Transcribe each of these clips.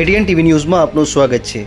ATN TV ન્યૂઝમાં આપનું સ્વાગત છે.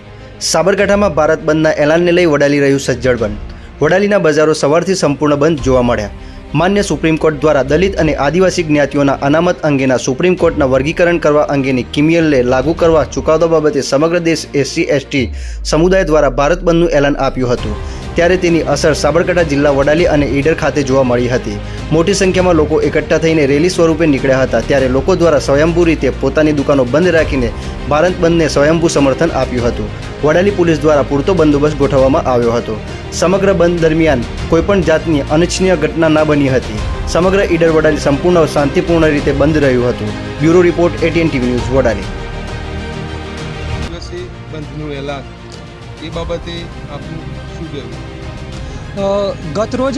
સાબરકાંઠામાં ભારત બંધના એલાનને લઈ વડાલી રહ્યું સજ્જડ બંધ. વડાલીના બજારો સવારથી સંપૂર્ણ બંધ જોવા મળ્યા. માન્ય સુપ્રીમ કોર્ટ દ્વારા દલિત અને આદિવાસી જ્ઞાતિઓના અનામત અંગેના સુપ્રીમ કોર્ટના વર્ગીકરણ કરવા અંગેની કિમિયલને લાગુ કરવા ચુકાદો બાબતે સમગ્ર દેશ એસસી, એસટી સમુદાય દ્વારા ભારત બંધનું એલાન આપ્યું હતું. ત્યારે તેની અસર સાબરકાંઠા જિલ્લા વડાલી અને ઈડર ખાતે જોવા મળી હતી. મોટી સંખ્યામાં લોકો એકઠા થઈને રેલી સ્વરૂપે નીકળ્યા હતા. ત્યારે લોકો દ્વારા સ્વયંભૂ રીતે પોતાની દુકાનો બંધ રાખીને ભારત બંધને સ્વયંભૂ સમર્થન આપ્યું હતું. વડાલી પોલીસ દ્વારા પૂરતો બંદોબસ્ત ગોઠવવામાં આવ્યો હતો. સમગ્ર બંધ દરમિયાન કોઈપણ જાતની અનિચ્છનીય ઘટના ના બની હતી. સમગ્ર ઈડર વડાલી સંપૂર્ણ શાંતિપૂર્ણ રીતે બંધ રહ્યું હતું. Bureau report ATN TV news Vadali. બંધનું એલાન એ બાબતે આપનું શું કહેવું? ગત રોજ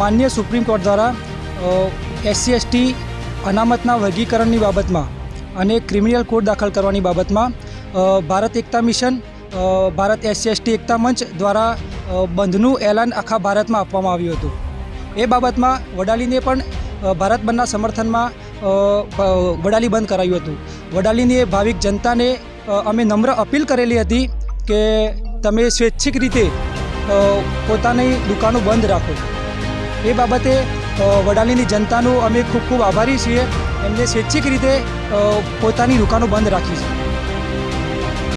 માન્ય સુપ્રીમ કોર્ટ દ્વારા એસસી એસટી અનામતના વર્ગીકરણની બાબતમાં અને ક્રિમિનલ કોડ દાખલ કરવાની બાબતમાં Bharat Ekta mission Bharat SC ST Ekta Manch દ્વારા બંધનું એલાન આખા ભારતમાં આપવામાં આવ્યું હતું. એ બાબતમાં વડાલીને પણ ભારત બંધના સમર્થનમાં વડાલી બંધ કરાયું હતું. વડાલીની ભાવિક જનતાને અમે નમ્ર અપીલ કરેલી હતી કે તમે સ્વૈચ્છિક રીતે પોતાની દુકાનો બંધ રાખો. એ બાબતે વડાલીની જનતાનું અમે ખૂબ ખૂબ આભારી છીએ. એમને સ્વૈચ્છિક રીતે પોતાની દુકાનો બંધ રાખી છે.